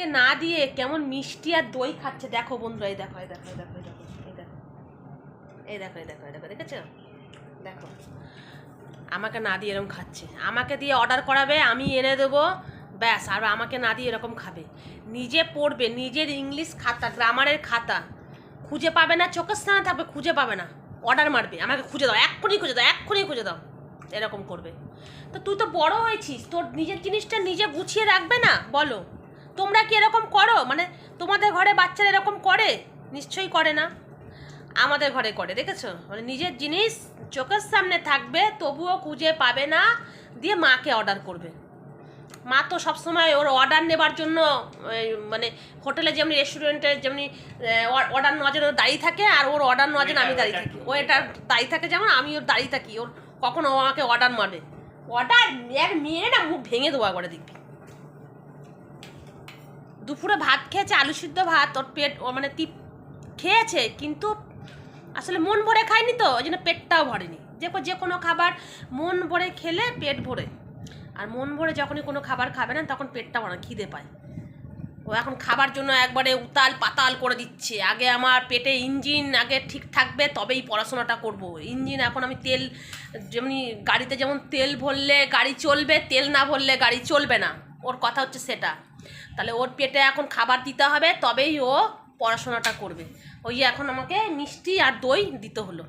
মাকে না দিয়ে কেমন মিষ্টি আর দই খাচ্ছে। দেখো বন্ধুরা, এই দেখো এই দেখো এই দেখো এই দেখো এই দেখো এই দেখো এই দেখো দেখেছ? দেখো, আমাকে না দিয়ে এরকম খাচ্ছে। আমাকে দিয়ে অর্ডার করাবে, আমি এনে দেবো, ব্যাস, আর আমাকে না দিয়ে এরকম খাবে। নিজে পড়বে, নিজের ইংলিশ খাতা, গ্রামারের খাতা, খুঁজে পাবে না, চোখের স্থানে থাকবে, খুঁজে পাবে না। অর্ডার মারবে, আমাকে খুঁজে দাও, এক্ষুনি খুঁজে দাও, এক্ষুনি খুঁজে দাও, এরকম করবে। তো তুই তো বড় হয়েছিস, তোর নিজের জিনিসটা নিজে গুছিয়ে রাখবে না? বলো। তোমরা কি এরকম করো? মানে তোমাদের ঘরে বাচ্চারা এরকম করে? নিশ্চয়ই করে না। আমাদের ঘরে করে, দেখেছ? মানে নিজের জিনিস চোখের সামনে থাকবে, তবুও খুঁজে পাবে না, দিয়ে মাকে অর্ডার করবে। মা তো সবসময় ওর অর্ডার নেবার জন্য মানে হোটেলে যেমনি রেস্টুরেন্টে যেমনি অর্ডার নেওয়ার জন্য দাঁড়িয়ে থাকে, আর ওর অর্ডার নেওয়ার জন্য আমি দাঁড়িয়ে থাকি। ও এটা দাঁড়িয়ে থাকে যেমন আমি ওর দাঁড়িয়ে থাকি, ওর কখন আমাকে অর্ডার মারবে অর্ডার এক মেয়ে না, মুখ ভেঙে দেওয়া করে দেখবি। দুপুরে ভাত খেয়েছে, আলু সিদ্ধ ভাত, ওর পেট, ও মানে টিপ খেয়েছে, কিন্তু আসলে মন ভরে খায়নি তো, ওই জন্য পেটটাও ভরেনি। যে যে কোনো খাবার মন ভরে খেলে পেট ভরে। আর মন ভরে যখনই কোনো খাবার খাবে না, তখন পেটটা ভরে খিদে পায়। ও এখন খাবার জন্য একবারে উতাল পাতাল করে দিচ্ছে। আগে আমার পেটে ইঞ্জিন আগে ঠিক থাকবে, তবেই পড়াশোনাটা করব। ইঞ্জিন এখন আমি তেল, যেমনি গাড়িতে যেমন তেল ভরলে গাড়ি চলবে, তেল না ভরলে গাড়ি চলবে না। ওর কথা হচ্ছে সেটা। তাহলে ওর পেটে এখন খাবার দিতে হবে, তবেই ও পড়াশোনাটা করবে। ওই এখন আমাকে মিষ্টি আর দই দিতে হলো।